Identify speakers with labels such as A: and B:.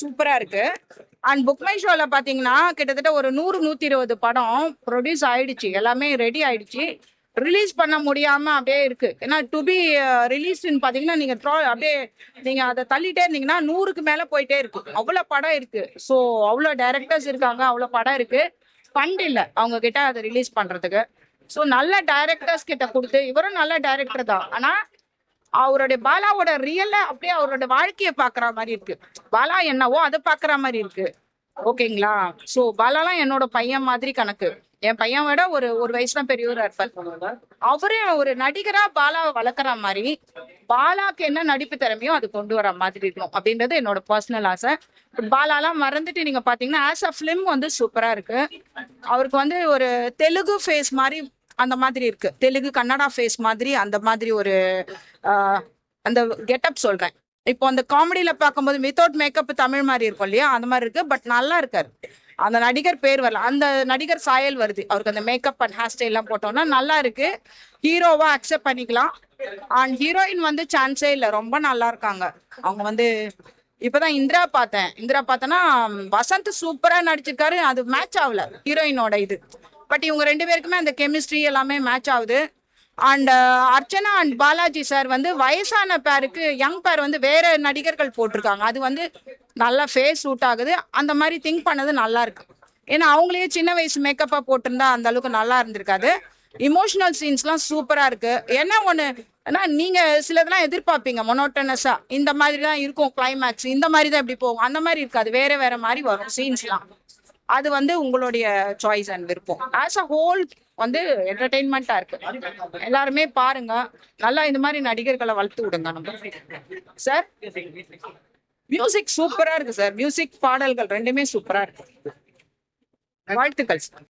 A: சூப்பரா இருக்கு. And book my ஷோல பாத்தீங்கன்னா கிட்டத்தட்ட ஒரு நூறு நூத்தி இருபது படம் ப்ரொடியூஸ் ஆயிடுச்சு. எல்லாமே ரெடி ஆயிடுச்சு. ரிலீஸ் பண்ண முடியாம அப்படியே இருக்கு. ஏன்னா டு பி ரிலீஸ்ன்னு பாத்தீங்கன்னா நீங்க அப்படியே நீங்க அதை தள்ளிட்டே இருந்தீங்கன்னா நூறுக்கு மேல போயிட்டே இருக்கு அவ்வளவு படம் இருக்கு. ஸோ அவ்வளவு டைரக்டர்ஸ் இருக்காங்க. அவ்வளவு படம் இருக்கு. ஃபண்ட் இல்ல. அவங்க கிட்ட அதை ரிலீஸ் பண்றதுக்கு. ஸோ நல்ல டைரக்டர்ஸ் கிட்ட கொடுத்து இவரும் நல்ல டைரக்டர் தான். ஆனா அவருடைய பாலாவோட ரியல்ல அப்படியே அவரோட வாழ்க்கைய பாக்குற மாதிரி இருக்கு. பாலா என்னவோ அதை பாக்குற மாதிரி இருக்கு. ஓகேங்களா? சோ பாலாலாம் என்னோட பையன் மாதிரி கணக்கு. என் பையன் விட ஒரு ஒரு வயசுல தான் பெரியவரா இருப்பார். அவரே ஒரு நடிகரா பாலாவை வளர்க்குற மாதிரி பாலாக்கு என்ன நடிப்பு திறமையோ அது கொண்டு வர மாதிரி இருக்கும் அப்படின்றது என்னோட பர்சனல் ஆசை. பாலாலாம் மறந்துட்டு நீங்க பாத்தீங்கன்னா ஆஸ் அ ஃபிலிம் வந்து சூப்பரா இருக்கு. அவருக்கு வந்து ஒரு தெலுங்கு ஃபேஸ் மாதிரி அந்த மாதிரி இருக்கு. தெலுங்கு கன்னடா ஃபேஸ் மாதிரி அந்த மாதிரி ஒரு அந்த கெட்டப் சொல்றேன். இப்போ அந்த காமெடியில பார்க்கும்போது வித்தவுட் மேக்கப் தமிழ் மாதிரி இருக்கும் இல்லையா? அந்த மாதிரி இருக்கு. பட் நல்லா இருக்காரு. அந்த நடிகர் பேர் வரல. அந்த நடிகர் சாயல் வருது. அவருக்கு அந்த மேக்கப் அண்ட் ஹேர் ஸ்டைல் எல்லாம் போட்டோம்னா நல்லா இருக்கு. ஹீரோவா அக்செப்ட் பண்ணிக்கலாம். அண்ட் ஹீரோயின் வந்து சான்ஸே இல்லை. ரொம்ப நல்லா இருக்காங்க. அவங்க வந்து இப்பதான் இந்திரா பார்த்தேன். இந்திரா பார்த்தேன்னா வசந்த் சூப்பரா நடிச்சிருக்காரு. அது மேட்ச் ஆகல. ஹீரோயினோட இது. பட் இவங்க ரெண்டு பேருக்குமே அந்த கெமிஸ்ட்ரி எல்லாமே மேட்ச் ஆகுது. And uh, Archana and Balaji sir வந்து வயசான பேருக்கு யங் பேர் வந்து வேற நடிகர்கள் போட்டிருக்காங்க. அது வந்து நல்லா ஃபேஸ் சூட் ஆகுது. அந்த மாதிரி திங்க் பண்ணது நல்லா இருக்கு. ஏன்னா அவங்களே சின்ன வயசு மேக்கப்பாக போட்டிருந்தா அந்த அளவுக்கு நல்லா இருந்திருக்காது. இமோஷனல் சீன்ஸ்லாம் சூப்பராக இருக்கு. என்ன ஒன்று ஏன்னா நீங்கள் சிலதெல்லாம் எதிர்பார்ப்பீங்க. மொனோட்டனஸாக இந்த மாதிரி தான் இருக்கும் கிளைமேக்ஸ் இந்த மாதிரி தான் இப்படி போகும். அந்த மாதிரி இருக்காது. வேற வேற மாதிரி வரும் சீன்ஸ்லாம் அது வந்து உங்களுடைய சாய்ஸ் அண்ட் விருப்பம். ஆஸ் அ ஹோல் வந்து என்டர்டெயின்மெண்ட்டா இருக்கு. எல்லாருமே பாருங்க. நல்லா இந்த மாதிரி நடிகர்களை வளர்த்து விடுங்க நம்ம. சார் மியூசிக் சூப்பரா இருக்கு சார் மியூசிக் பாடல்கள் ரெண்டுமே சூப்பரா இருக்கு. வாழ்த்துக்கள் சார்